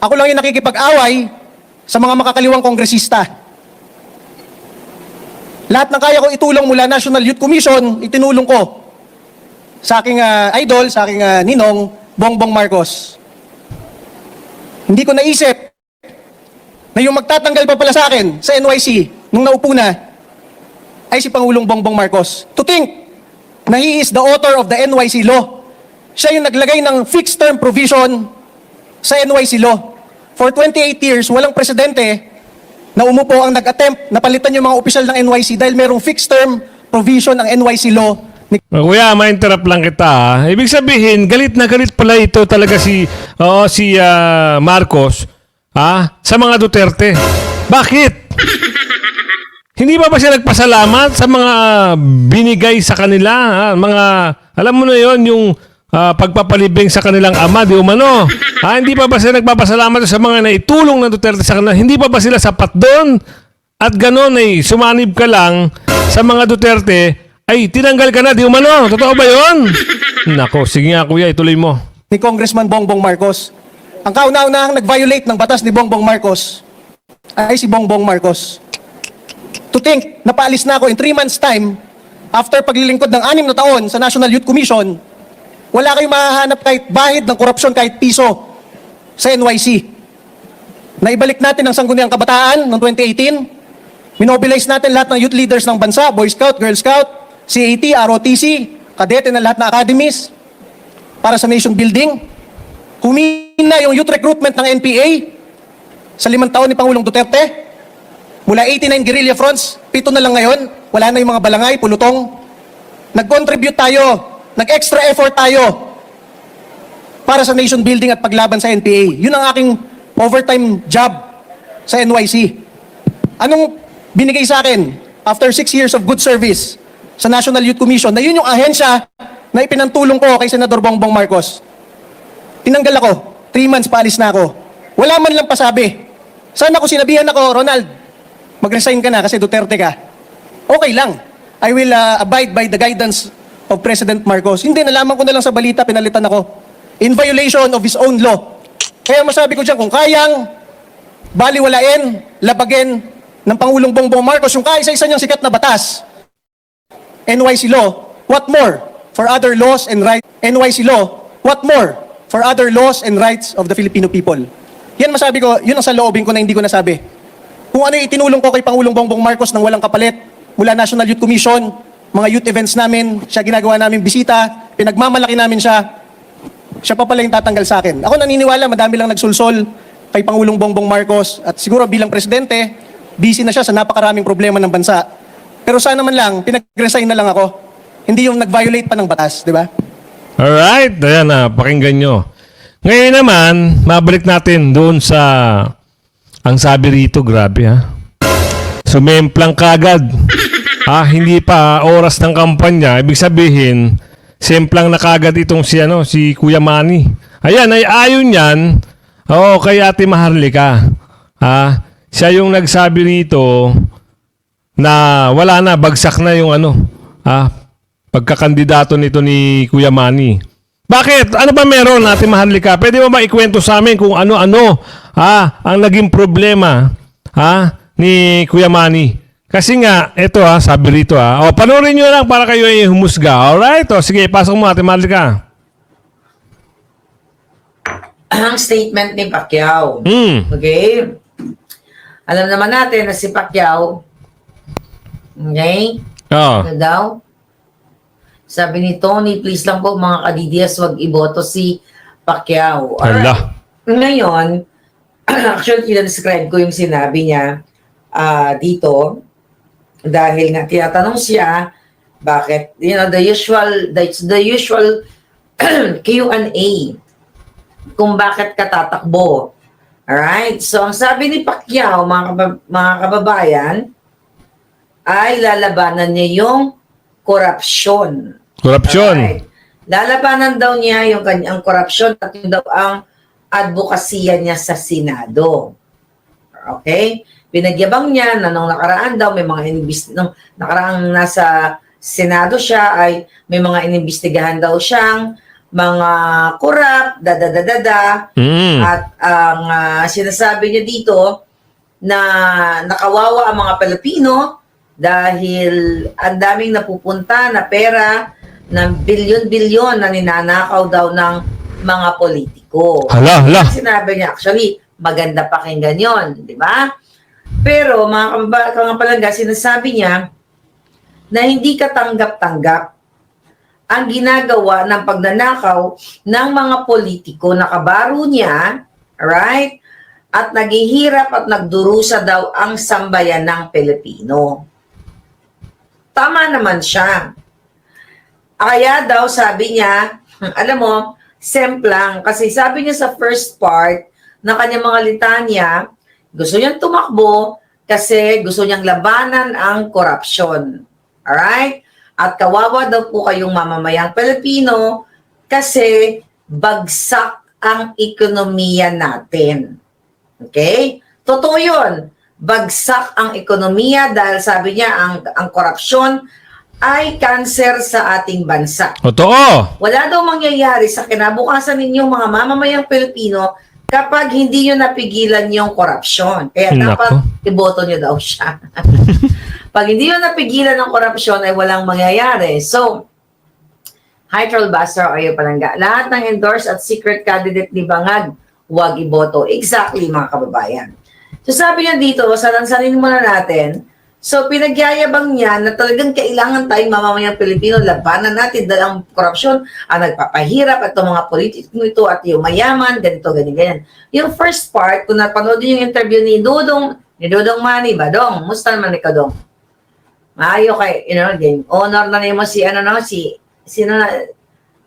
Ako lang yung nakikipag-away sa mga makakaliwang kongresista. Lahat ng kaya ko itulong mula National Youth Commission, itinulong ko sa aking ah, idol, sa aking ah, ninong, Bongbong Marcos. Hindi ko naisip na yung magtatanggal pa pala sa akin sa NYC nung naupo na ay si Pangulong Bongbong Marcos. To think na he is the author of the NYC law. Siya yung naglagay ng fixed term provision sa NYC law. For 28 years, walang presidente na umupo ang nag-attempt na palitan yung mga opisyal ng NYC dahil merong fixed term provision ang NYC law ni Kuya, ma-interrupt lang kita. ha. Ibig sabihin, galit na galit pala ito talaga si oo, si ah, Marcos ha, sa mga Duterte. Bakit? Hindi ba ba siya nagpasalamat sa mga binigay sa kanila? Ha? Mga, alam mo na yon yung ah, pagpapalibing sa kanilang ama, di umano. Ha, hindi pa ba sila nagpapasalamat sa mga naitulong ng Duterte sa kanila? Hindi pa ba sila sapat doon? At gano'n ay sumanib ka lang sa mga Duterte, ay tinanggal ka na, di umano. Totoo ba yon? Nako, sige nga kuya, ituloy mo. ni Congressman Bongbong Marcos. Ang kauna-unahang nag-violate ng batas ni Bongbong Marcos ay si Bongbong Marcos. To think, napaalis na ako in 3 months time after paglilingkod ng anim na taon sa National Youth Commission, wala kayong mahahanap kahit bahid ng korupsyon kahit piso sa NYC. Naibalik natin ang sangguniang kabataan noong 2018. Minobilize natin lahat ng youth leaders ng bansa, Boy Scout, Girl Scout, CAT, ROTC, kadete ng lahat ng academies para sa nation building. Humina yung youth recruitment ng NPA sa limang taon ni Pangulong Duterte. Mula 89 guerrilla fronts, pito na lang ngayon, wala na yung mga balangay, pulutong. Nag-contribute tayo, nag-extra effort tayo para sa nation building at paglaban sa NPA. Yun ang aking overtime job sa NYC. Anong binigay sa akin after six years of good service sa National Youth Commission na yun yung ahensya na ipinantulong ko kay Senador Bongbong Marcos. Tinanggal ako. Three months paalis na ako. Wala man lang pasabi. Sana ko sinabihan ako, Ronald, mag-resign ka na kasi Duterte ka. Okay lang. I will uh, abide by the guidance of President Marcos. Hindi, nalaman ko na lang sa balita, pinalitan ako. In violation of his own law. Kaya masabi ko dyan, kung kayang baliwalain, labagin ng Pangulong Bongbong Marcos yung kaisa-isa niyang sikat na batas, NYC law, what more for other laws and rights? NYC law, what more for other laws and rights of the Filipino people? Yan masabi ko, yun ang sa loobin ko na hindi ko nasabi. Kung ano itinulong ko kay Pangulong Bongbong Marcos ng walang kapalit, mula National Youth Commission, mga youth events namin, siya ginagawa namin bisita, pinagmamalaki namin siya, siya pa pala yung tatanggal sa akin. Ako naniniwala, madami lang nagsulsol kay Pangulong Bongbong Marcos at siguro bilang presidente, busy na siya sa napakaraming problema ng bansa. Pero sana man lang, pinag-resign na lang ako. Hindi yung nag-violate pa ng batas, di ba? Alright, ayan na, pakinggan nyo. Ngayon naman, mabalik natin doon sa ang sabi rito, grabe ha. Sumemplang kagad. Ha, hindi pa oras ng kampanya. Ibig sabihin, semplang na kagad itong si, ano, si Kuya Manny. Ayan, ay ayon yan. Oo, kay Ate Maharlika. Ha, siya yung nagsabi rito na wala na, bagsak na yung ano, ah, pagkakandidato nito ni Kuya Manny. Bakit? Ano ba meron natin Maharlika? Pwede mo ba ikwento sa amin kung ano-ano ah, ang naging problema ah, ni Kuya Manny? Kasi nga, ito ha, sabi rito ha. O, panoorin nyo lang para kayo ay humusga. Alright? O, sige, pasok mo Ate Maharlika. ang statement ni Pacquiao. Hmm. Okay? Alam naman natin na si Pacquiao, okay? Oo. Ano daw? Sabi ni Tony, please lang po mga kadidiyas, wag iboto si Pacquiao. Hala. Ngayon, actually, kinadescribe ko yung sinabi niya ah, dito dahil nga tinatanong siya bakit, you know, the usual, that's the usual Q&A kung bakit ka tatakbo. Alright? So, ang sabi ni Pacquiao, mga, kabab- mga kababayan, ay lalabanan niya yung korupsyon. Korupsyon. Alright. Lalabanan daw niya yung kanyang korupsyon at yun daw ang advokasya niya sa Senado. Okay? Pinagyabang niya na nung nakaraan daw may mga inibis nung nakaraang nasa Senado siya ay may mga inimbestigahan daw siyang mga corrupt, da-da-da-da-da, Mm. at ang ah, sinasabi niya dito na nakawawa ang mga Pilipino dahil ang daming napupunta na pera ng bilyon-bilyon na ninanakaw daw ng mga politiko. Hala, hala. Sinabi niya, actually, maganda pakinggan yon, di ba? Pero mga palangga, sinasabi niya na hindi katanggap-tanggap ang ginagawa ng pagnanakaw ng mga politiko na kabaro niya, right? At naghihirap at nagdurusa daw ang sambayan ng Pilipino. Tama naman siya. Kaya daw sabi niya, alam mo, semplang, kasi sabi niya sa first part ng kanyang mga litanya, gusto niyang tumakbo kasi gusto niyang labanan ang korupsyon. Alright? At kawawa daw po kayong mamamayang Pilipino kasi bagsak ang ekonomiya natin. Okay? Totoo yun. Bagsak ang ekonomiya dahil sabi niya ang, ang korupsyon ay cancer sa ating bansa. Totoo. Wala daw mangyayari sa kinabukasan ninyong mga mamamayang Pilipino kapag hindi nyo napigilan yung korupsyon. Kaya dapat iboto nyo daw siya. Pag hindi nyo napigilan ng korupsyon ay walang mangyayari. So, Hi, Trollbuster, o yung palangga. Lahat ng endorse at secret candidate ni Bangag, huwag iboto. Exactly, mga kababayan. So sabi niya dito, salansanin muna natin, So, pinagyayabang niya na talagang kailangan tayong mamamayang Pilipino labanan natin dahil ang korupsyon ang nagpapahirap at mga politiko ito at yung mayaman, ganito, ganyan, ganyan. Yung first part, kung napanood yung interview ni Dudong, ni Dudong Mani ba, Dong? Musta naman ikaw, Dong? Maayo kay, you know, din, honor na niyo mo si, ano na, si, sino na,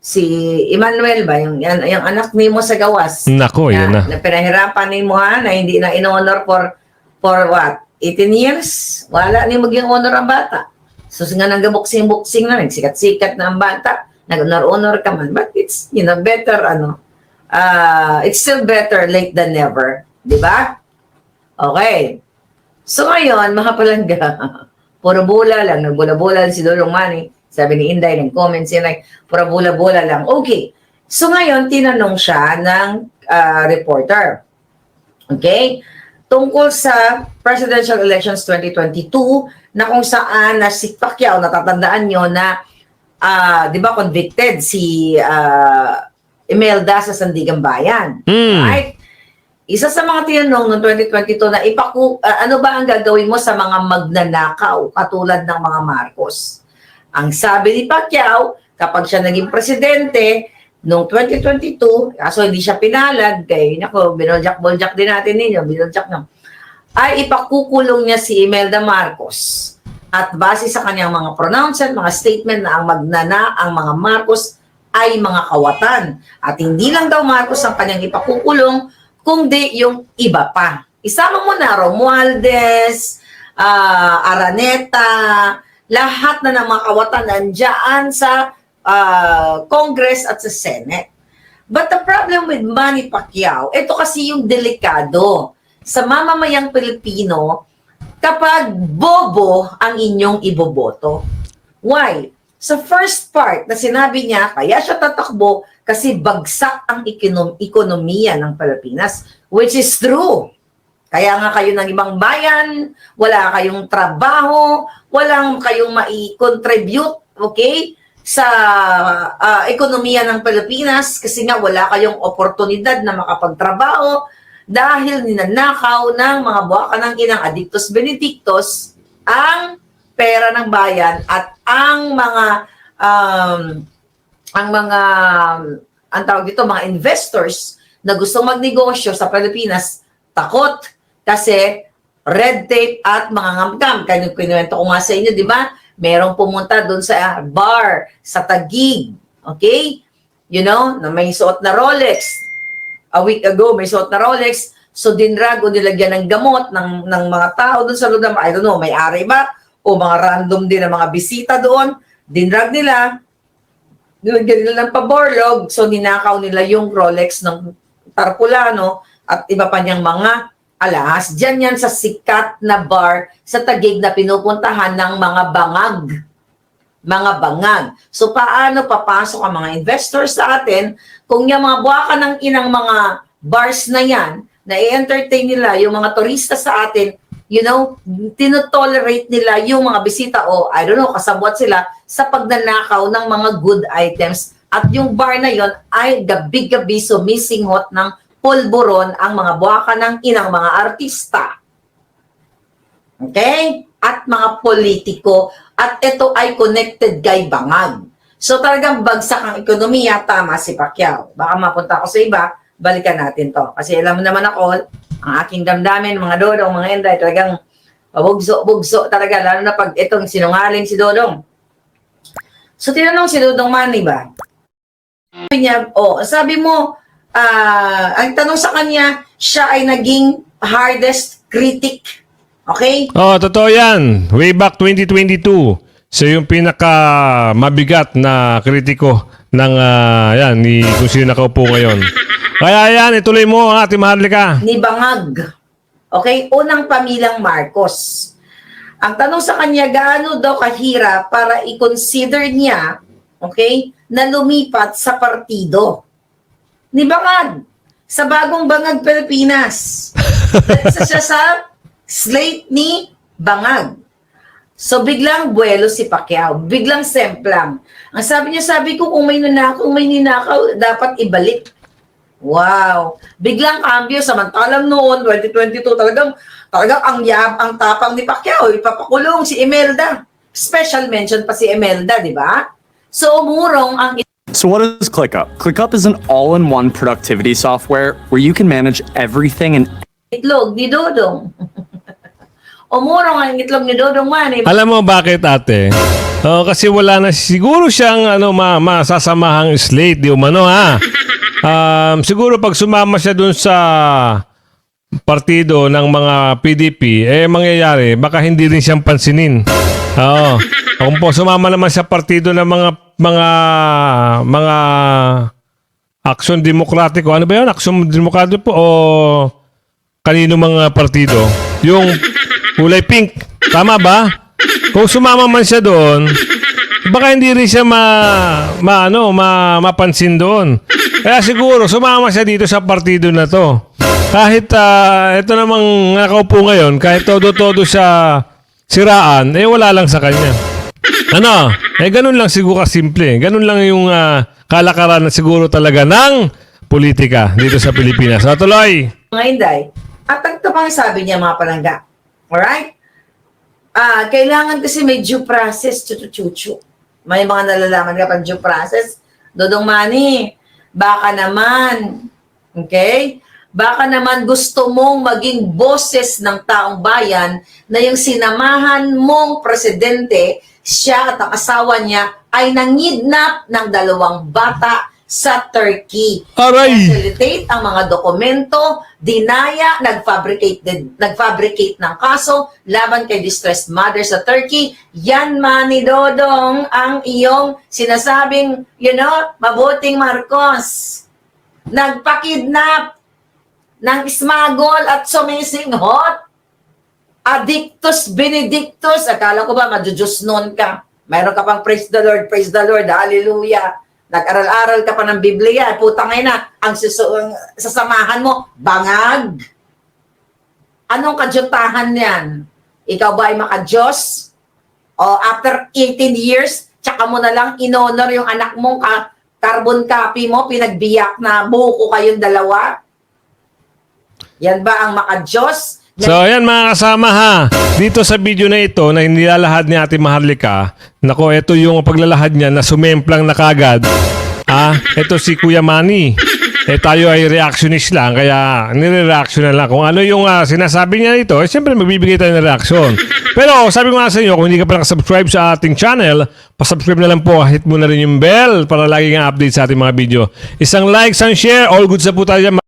si Emmanuel ba, yung, yan, yung anak ni mo sa gawas Nako, yun na. na pinahirapan ni mo ha, na hindi na in-honor for, for what? 18 years? Wala ni maging honor ang bata. So, nga nang buksing-buksing na, nagsikat-sikat na ang bata, nag-honor-honor ka man. But it's, you know, better, ano, uh, it's still better late than never. Di ba? Okay. So, ngayon, mga palangga, puro bula lang, nagbula-bula si Dolong Mani. Sabi ni Inday, nag-comment siya, like, puro bula-bula lang. Okay. So, ngayon, tinanong siya ng ah, reporter. Okay? Tungkol sa presidential elections 2022 na kung saan na si Pacquiao, natatandaan nyo na, ah, di ba, convicted si ah, Imelda sa Sandigan Bayan. Mm. Right? Isa sa mga tinanong noong 2022 na ipaku, ah, ano ba ang gagawin mo sa mga magnanakaw katulad ng mga Marcos? Ang sabi ni Pacquiao, kapag siya naging presidente, noong 2022, kaso hindi siya pinalad, kay nako, binoljak-boljak din natin ninyo, binoljak nyo, ay ipakukulong niya si Imelda Marcos. At base sa kanyang mga pronouncement, mga statement na ang magnana, ang mga Marcos ay mga kawatan. At hindi lang daw Marcos ang kanyang ipakukulong, kundi yung iba pa. Isama mo na Romualdez, ah, Araneta, lahat na ng mga kawatan nandiyan sa ah, Congress at sa Senate. But the problem with Manny Pacquiao, ito kasi yung delikado sa mamamayang Pilipino kapag bobo ang inyong iboboto. Why? Sa first part na sinabi niya, kaya siya tatakbo kasi bagsak ang ekonom- ekonomiya ng Pilipinas, which is true. Kaya nga kayo ng ibang bayan, wala kayong trabaho, walang kayong mai-contribute, okay, sa ah, ekonomiya ng Pilipinas kasi nga wala kayong oportunidad na makapagtrabaho dahil ninanakaw ng mga buwakan ng inang adictus benedictus ang pera ng bayan at ang mga um, ang mga ang tawag dito mga investors na gustong magnegosyo sa Pilipinas takot kasi red tape at mga ngamkam. Kaya kinuwento ko nga sa inyo, di ba? Merong pumunta doon sa bar, sa Tagig. Okay? You know, na may suot na Rolex. A week ago, may suot na Rolex. So, dinrag o nilagyan ng gamot ng, ng mga tao doon sa lugar. I don't know, may ari ba? O mga random din na mga bisita doon. Dinrag nila. Nilagyan nila ng paborlog. So, ninakaw nila yung Rolex ng Tarpulano at iba pa niyang mga alahas. Diyan yan sa sikat na bar sa Tagig na pinupuntahan ng mga bangag. mga bangag. So paano papasok ang mga investors sa atin kung yung mga buwaka ng inang mga bars na yan, na i-entertain nila yung mga turista sa atin, you know, tinotolerate nila yung mga bisita o I don't know, kasabwat sila sa pagnanakaw ng mga good items at yung bar na yon ay gabi-gabi sumisinghot ng pulburon ang mga buwaka ng inang mga artista. Okay? At mga politiko. At ito ay connected kay Bangag. So talagang bagsak ang ekonomiya, tama si Pacquiao. Baka mapunta ako sa iba, balikan natin to. Kasi alam mo naman ako, ang aking damdamin, mga dodong, mga enday, talagang pabugso-bugso talaga, lalo na pag itong sinungaling si Dodong. So tinanong si Dodong Manny ba? Sabi niya, oh, sabi mo, ah, ang tanong sa kanya, siya ay naging hardest critic. Okay? Oh, totoo yan. Way back 2022. Siya yung pinaka mabigat na kritiko ng ah, yan, ni kung sino nakaupo ngayon. Kaya yan, ituloy mo ang ating maharlika. ni Bangag. Okay? Unang pamilyang Marcos. Ang tanong sa kanya, gaano daw kahirap para i-consider niya, okay, na lumipat sa partido. Ni Bangag. Sa bagong Bangag Pilipinas. Isa siya sa slate ni Bangag. So biglang buwelo si Pacquiao, biglang semplang. Ang sabi niya, sabi ko kung may nanakaw, kung may ninakaw, dapat ibalik. Wow. Biglang cambio samantalang noon 2022 talagang talagang ang yab ang tapang ni Pacquiao ipapakulong si Imelda. Special mention pa si Imelda, di ba? So umurong ang So, what is ClickUp? ClickUp is an all in one productivity software where you can manage everything and itlog ni Dodong. umurong ang itlog ni Dodong man. Eh. Alam mo bakit ate? Oh, kasi wala na siguro siyang ano ma masasamahang slate di umano ha. Um, siguro pag sumama siya dun sa partido ng mga PDP, eh mangyayari, baka hindi rin siyang pansinin. Oo. Kung po sumama naman sa partido ng mga mga mga Aksyon Demokratiko. Ano ba yun? Aksyon Demokratiko o kanino mga partido? Yung kulay pink. Tama ba? Kung sumama man siya doon, baka hindi rin siya ma, ma, ano, ma, mapansin doon. Kaya siguro, sumama siya dito sa partido na to. Kahit ah, ito namang nakaupo ngayon, kahit todo-todo siya siraan, eh wala lang sa kanya. Ano? Eh ganun lang siguro kasimple. Ganun lang yung ah, kalakaran na siguro talaga ng politika dito sa Pilipinas. So tuloy. mga inday. At ang ito pang sabi niya mga palangga. Alright? Ah, kailangan kasi may due process, chuchu May mga nalalaman ka pang due process. Dodong Mani, baka naman, okay? Baka naman gusto mong maging boses ng taong bayan na yung sinamahan mong presidente, siya at ang asawa niya ay nangidnap ng dalawang bata sa Turkey Aray! facilitate ang mga dokumento, dinaya, nag-fabricate, nag-fabricate ng kaso laban kay distressed mother sa Turkey. Yan man ni Dodong ang iyong sinasabing, you know, mabuting Marcos. Nagpakidnap ng smuggle at sumisinghot. Addictus benedictus. Akala ko ba madjujus nun ka? Mayroon ka pang praise the Lord, praise the Lord, hallelujah. Nag-aral-aral ka pa ng Biblia. Putang ina, ang, sasamahan mo, bangag. Anong kadyutahan yan? Ikaw ba ay makadiyos? O after 18 years, tsaka mo na lang inonor yung anak mong ka- carbon copy mo, pinagbiyak na buko kayong dalawa? Yan ba ang makadiyos? So ayan mga kasama ha. Dito sa video na ito na inilalahad ni Ate Maharlika, nako ito yung paglalahad niya na sumemplang na kagad. Ah, ito si Kuya Manny. Eh tayo ay reactionist lang kaya nire-reaction na lang. Kung ano yung ah, sinasabi niya dito, eh siyempre magbibigay tayo ng reaction. Pero sabi ko nga sa inyo, kung hindi ka pa nakasubscribe sa ating channel, pasubscribe na lang po, hit mo na rin yung bell para lagi kang update sa ating mga video. Isang like, isang share, all good sa po tayo.